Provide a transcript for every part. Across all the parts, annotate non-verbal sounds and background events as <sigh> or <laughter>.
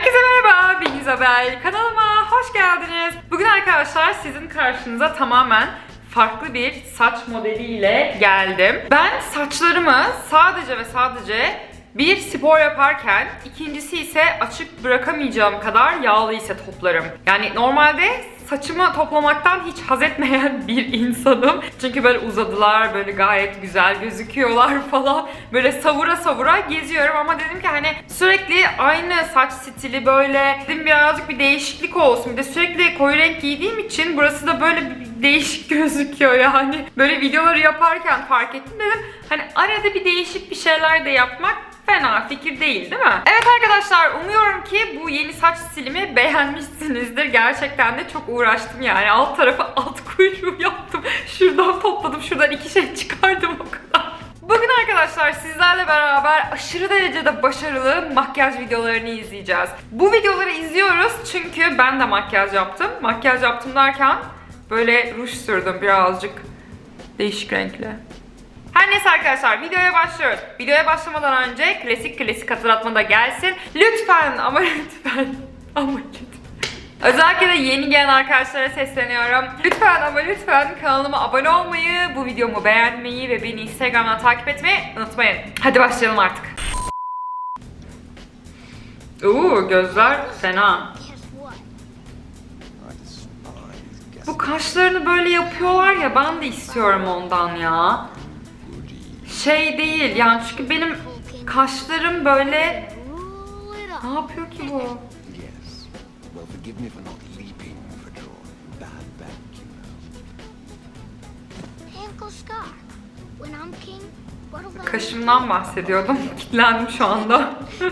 Herkese merhaba, ben Isabel. Kanalıma hoş geldiniz. Bugün arkadaşlar sizin karşınıza tamamen farklı bir saç modeliyle geldim. Ben saçlarımı sadece ve sadece bir spor yaparken, ikincisi ise açık bırakamayacağım kadar yağlı ise toplarım. Yani normalde saçımı toplamaktan hiç haz etmeyen <laughs> bir insanım. Çünkü böyle uzadılar, böyle gayet güzel gözüküyorlar <laughs> falan. Böyle savura savura geziyorum ama dedim ki hani sürekli aynı saç stili böyle dedim birazcık bir değişiklik olsun. Bir de sürekli koyu renk giydiğim için burası da böyle bir değişik <laughs> gözüküyor yani. Böyle videoları yaparken fark ettim dedim. Hani arada bir değişik bir şeyler de yapmak fena fikir değil değil mi? Evet arkadaşlar umuyorum ki bu yeni saç stilimi beğenmişsinizdir. Gerçekten de çok uğraştım yani. Alt tarafı alt kuyruğu yaptım. Şuradan topladım. Şuradan iki şey çıkardım o kadar. Bugün arkadaşlar sizlerle beraber aşırı derecede başarılı makyaj videolarını izleyeceğiz. Bu videoları izliyoruz çünkü ben de makyaj yaptım. Makyaj yaptım derken böyle ruj sürdüm birazcık değişik renkli. Her neyse arkadaşlar videoya başlıyoruz. Videoya başlamadan önce klasik klasik hatırlatma da gelsin. Lütfen ama <laughs> lütfen ama lütfen. Özellikle de yeni gelen arkadaşlara sesleniyorum. Lütfen ama lütfen kanalıma abone olmayı, bu videomu beğenmeyi ve beni Instagram'dan takip etmeyi unutmayın. Hadi başlayalım artık. Uuu gözler fena. Bu kaşlarını böyle yapıyorlar ya ben de istiyorum ondan ya. Şey değil yani çünkü benim kaşlarım böyle ne yapıyor ki bu? Yes. Well, forgive me for not leaping for joy. Bad back, you know. Hey, Uncle Scar. When I'm king, what'll that Kaşımdan bahsediyordum. <laughs> Kitlendim şu anda. <laughs>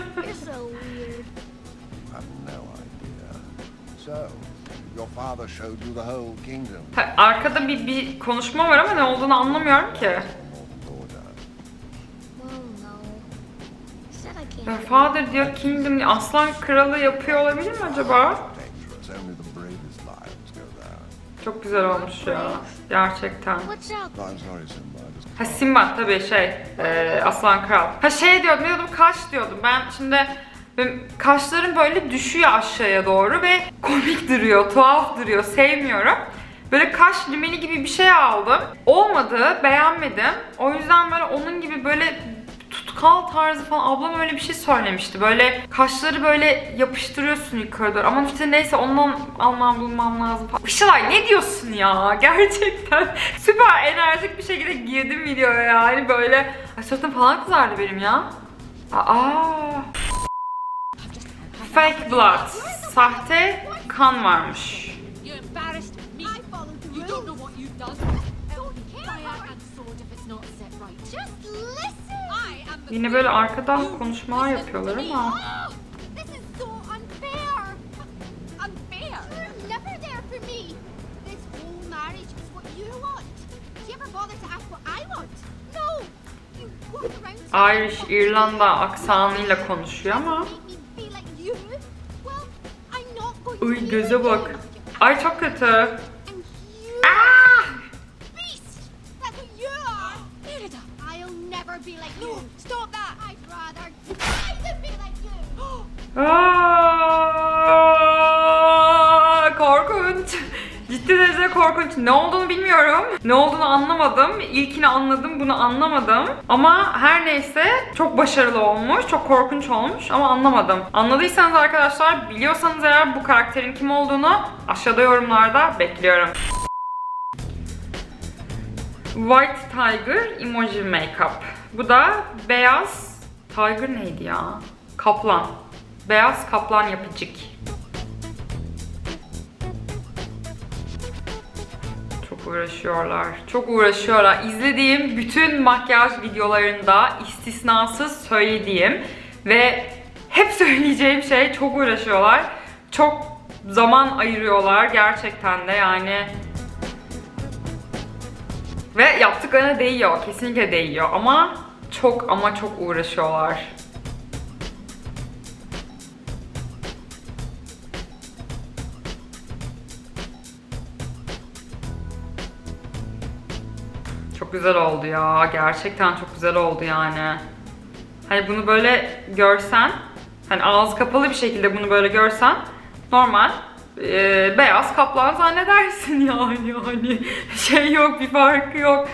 Arkada bir, bir konuşma var ama ne olduğunu anlamıyorum ki. Said I Ya can't. Father diyor Kingdom aslan kralı yapıyor olabilir mi acaba? Çok güzel olmuş ya. Gerçekten. Ha Simba tabii şey, e, Aslan Kral. Ha şey diyordum, diyordum kaş diyordum. Ben şimdi benim kaşlarım böyle düşüyor aşağıya doğru ve komik duruyor, tuhaf duruyor, sevmiyorum. Böyle kaş limeni gibi bir şey aldım. Olmadı, beğenmedim. O yüzden böyle onun gibi böyle tutkal tarzı falan ablam öyle bir şey söylemişti. Böyle kaşları böyle yapıştırıyorsun yukarı doğru. Ama işte neyse ondan almam bulmam lazım falan. Işılay ne diyorsun ya? <laughs> Gerçekten süper enerjik bir şekilde girdim videoya yani böyle. Ay suratım falan kızardı benim ya. Aa. Fake blood. Sahte kan varmış. I want? No. You walk around. Irish, İrlanda aksanıyla konuşuyor ama. Uy göze bak. Ay çok kötü. Korkunç. Ciddi derecede korkunç. Ne olduğunu bilmiyorum. Ne olduğunu anlamadım. İlkini anladım, bunu anlamadım. Ama her neyse çok başarılı olmuş, çok korkunç olmuş ama anlamadım. Anladıysanız arkadaşlar, biliyorsanız eğer bu karakterin kim olduğunu aşağıda yorumlarda bekliyorum. White Tiger Emoji Makeup. Bu da beyaz Tiger neydi ya? Kaplan. Beyaz kaplan yapıcık. Çok uğraşıyorlar. Çok uğraşıyorlar. İzlediğim bütün makyaj videolarında istisnasız söylediğim ve hep <laughs> söyleyeceğim şey çok uğraşıyorlar. Çok zaman ayırıyorlar gerçekten de yani ve yaptıklarına değiyor. Kesinlikle değiyor ama çok ama çok uğraşıyorlar. Çok güzel oldu ya. Gerçekten çok güzel oldu yani. Hani bunu böyle görsen Hani ağzı kapalı bir şekilde bunu böyle görsen normal e, beyaz kaplan zannedersin <laughs> yani hani şey yok bir farkı yok.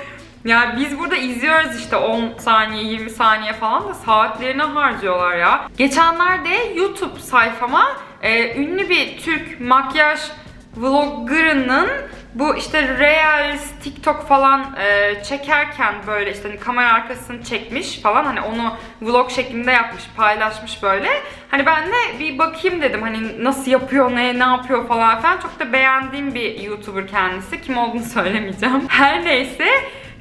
Yani biz burada izliyoruz işte 10 saniye 20 saniye falan da saatlerini harcıyorlar ya. Geçenlerde YouTube sayfama e, ünlü bir Türk makyaj vloggerının bu işte Reels, TikTok falan e, çekerken böyle işte hani kamera arkasını çekmiş falan hani onu vlog şeklinde yapmış, paylaşmış böyle. Hani ben de bir bakayım dedim hani nasıl yapıyor, ne ne yapıyor falan filan. Çok da beğendiğim bir YouTuber kendisi. Kim olduğunu <laughs> söylemeyeceğim. Her neyse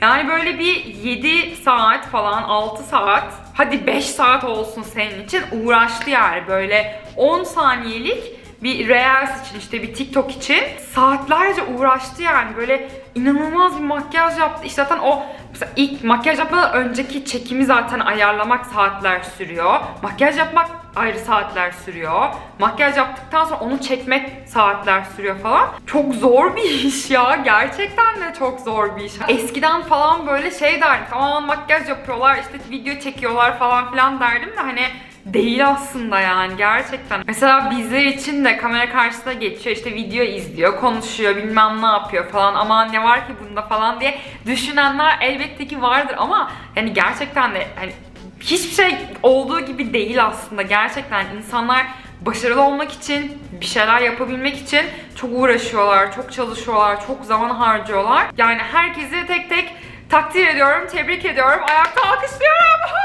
yani böyle bir 7 saat falan 6 saat hadi 5 saat olsun senin için uğraştı yani böyle 10 saniyelik bir Reels için işte bir TikTok için saatlerce uğraştı yani böyle inanılmaz bir makyaj yaptı. İşte zaten o mesela ilk makyaj yapmadan önceki çekimi zaten ayarlamak saatler sürüyor. Makyaj yapmak ayrı saatler sürüyor. Makyaj yaptıktan sonra onu çekmek saatler sürüyor falan. Çok zor bir iş ya. Gerçekten de çok zor bir iş. Eskiden falan böyle şey derdim. Tamam makyaj yapıyorlar işte video çekiyorlar falan filan derdim de hani değil aslında yani gerçekten. Mesela bizler için de kamera karşısına geçiyor işte video izliyor, konuşuyor, bilmem ne yapıyor falan. Aman ne var ki bunda falan diye düşünenler elbette ki vardır ama yani gerçekten de hani hiçbir şey olduğu gibi değil aslında. Gerçekten insanlar başarılı olmak için, bir şeyler yapabilmek için çok uğraşıyorlar, çok çalışıyorlar, çok zaman harcıyorlar. Yani herkesi tek tek takdir ediyorum, tebrik ediyorum, ayakta alkışlıyorum. <laughs>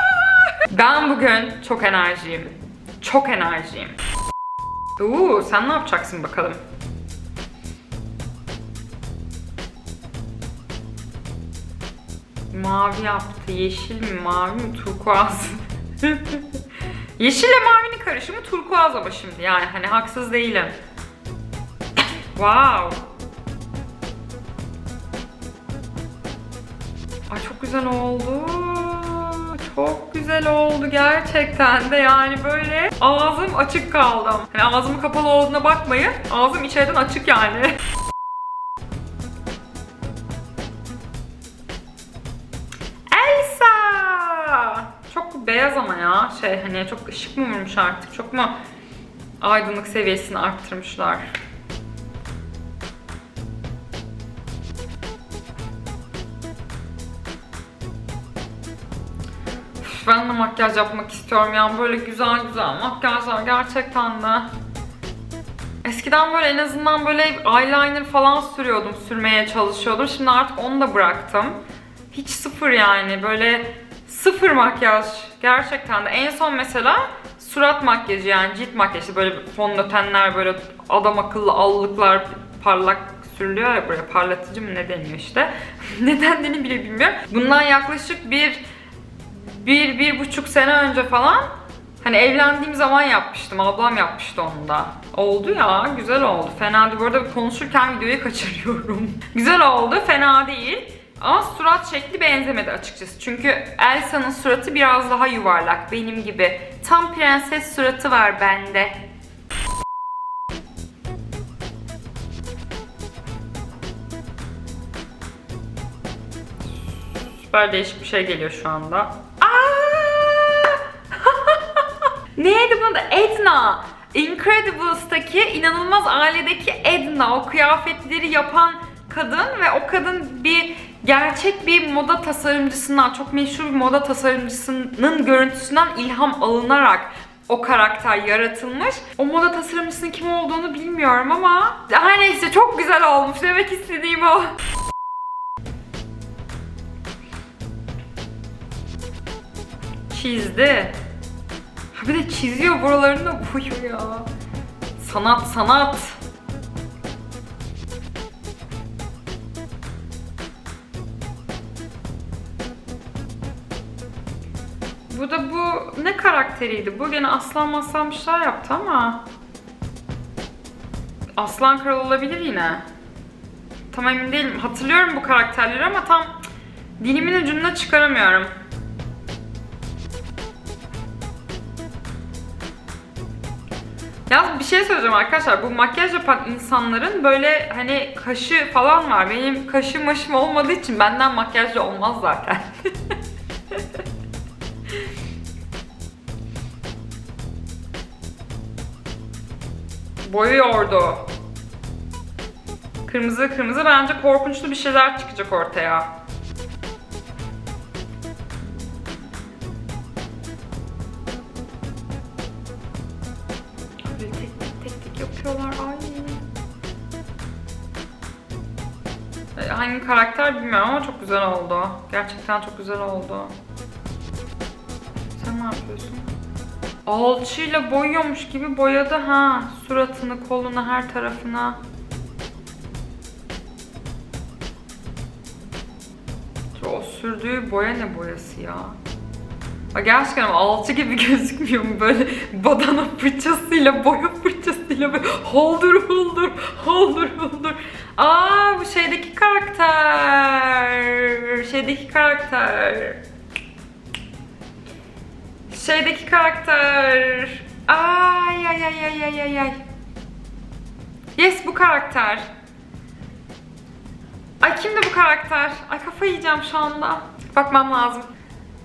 Ben bugün çok enerjiyim. Çok enerjiyim. Uuu sen ne yapacaksın bakalım? Mavi yaptı. Yeşil mi, mavi mi, turkuaz? <laughs> Yeşille mavinin karışımı turkuaz ama şimdi yani hani haksız değilim. wow. Ay çok güzel oldu. Çok güzel oldu gerçekten de yani böyle ağzım açık kaldım. Yani ağzımın kapalı olduğuna bakmayın. Ağzım içeriden açık yani. <laughs> Elsa! Çok beyaz ama ya şey hani çok ışık mı vurmuş artık? Çok mu aydınlık seviyesini arttırmışlar? Makyaj yapmak istiyorum yani böyle güzel güzel makyajlar gerçekten de. Eskiden böyle en azından böyle eyeliner falan sürüyordum, sürmeye çalışıyordum. Şimdi artık onu da bıraktım. Hiç sıfır yani böyle sıfır makyaj gerçekten de. En son mesela surat makyajı yani cilt makyajı böyle fondötenler böyle adam akıllı allıklar parlak sürülüyor ya buraya parlatıcı mı ne deniyor işte. <laughs> Neden denir bile bilmiyorum. Bundan yaklaşık bir bir, bir buçuk sene önce falan hani evlendiğim zaman yapmıştım. Ablam yapmıştı onu da. Oldu ya, güzel oldu. Fena değil. Bu arada konuşurken videoyu kaçırıyorum. <laughs> güzel oldu, fena değil. Ama surat şekli benzemedi açıkçası. Çünkü Elsa'nın suratı biraz daha yuvarlak benim gibi. Tam prenses suratı var bende. Süper değişik bir şey geliyor şu anda. Neydi bunun adı? Edna. Incredibles'taki inanılmaz ailedeki Edna. O kıyafetleri yapan kadın ve o kadın bir gerçek bir moda tasarımcısından, çok meşhur bir moda tasarımcısının görüntüsünden ilham alınarak o karakter yaratılmış. O moda tasarımcısının kim olduğunu bilmiyorum ama her neyse çok güzel olmuş. Demek istediğim o. Çizdi. Bir de çiziyor buralarını boyuyor ya. Sanat sanat. Bu da bu ne karakteriydi? Bu gene aslan maslan bir şeyler yaptı ama. Aslan kral olabilir yine. Tam emin değilim. Hatırlıyorum bu karakterleri ama tam dilimin ucunda çıkaramıyorum. Yalnız bir şey söyleyeceğim arkadaşlar. Bu makyaj yapan insanların böyle hani kaşı falan var. Benim kaşım maşım olmadığı için benden makyajlı olmaz zaten. <laughs> Boyuyordu. Kırmızı kırmızı bence korkunçlu bir şeyler çıkacak ortaya. Yapıyorlar. Ay. E, Hangi karakter bilmiyorum ama çok güzel oldu. Gerçekten çok güzel oldu. Sen ne yapıyorsun? Alçıyla boyuyormuş gibi boyadı ha. Suratını, kolunu, her tarafına. O sürdüğü boya ne boyası ya? Aa, gerçekten alçı gibi <laughs> gözükmüyor mu böyle badana fırçasıyla, boya fırçasıyla böyle holdur holdur, holdur holdur. Aa bu şeydeki karakter. Şeydeki karakter. Şeydeki karakter. Ay ay ay ay ay ay ay. Yes bu karakter. Ay kimdi bu karakter? Ay kafayı yiyeceğim şu anda. Bakmam lazım.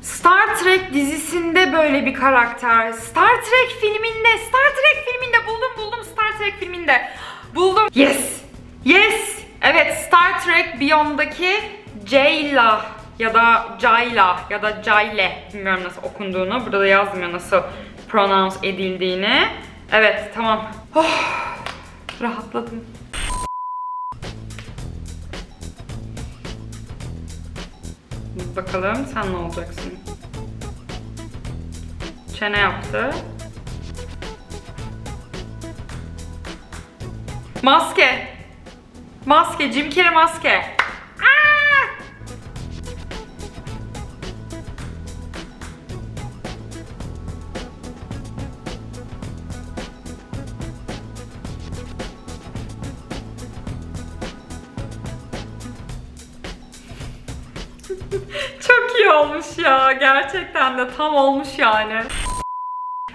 Star Trek dizisinde böyle bir karakter. Star Trek filminde, Star Trek filminde buldum buldum Star Trek filminde. Buldum. Yes. Yes. Evet Star Trek Beyond'daki Jayla ya da Jayla ya da Jayle bilmiyorum nasıl okunduğunu. Burada da yazmıyor nasıl pronounce edildiğini. Evet tamam. Oh, rahatladım. Bakalım sen ne olacaksın? Çene yaptı. Maske. Maske. Jim Carrey maske. <laughs> Çok iyi olmuş ya. Gerçekten de tam olmuş yani.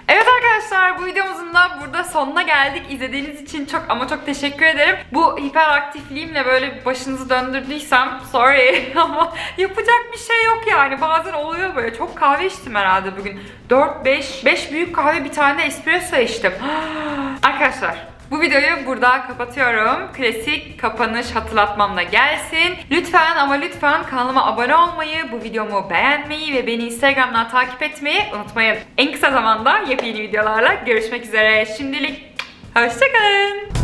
Evet arkadaşlar bu videomuzun da burada sonuna geldik. İzlediğiniz için çok ama çok teşekkür ederim. Bu hiperaktifliğimle böyle başınızı döndürdüysem sorry <laughs> ama yapacak bir şey yok yani. Bazen oluyor böyle. Çok kahve içtim herhalde bugün. 4 5 5 büyük kahve bir tane espresso içtim. <gasps> arkadaşlar bu videoyu burada kapatıyorum. Klasik kapanış hatırlatmamla gelsin. Lütfen ama lütfen kanalıma abone olmayı, bu videomu beğenmeyi ve beni Instagram'dan takip etmeyi unutmayın. En kısa zamanda yepyeni videolarla görüşmek üzere. Şimdilik hoşçakalın.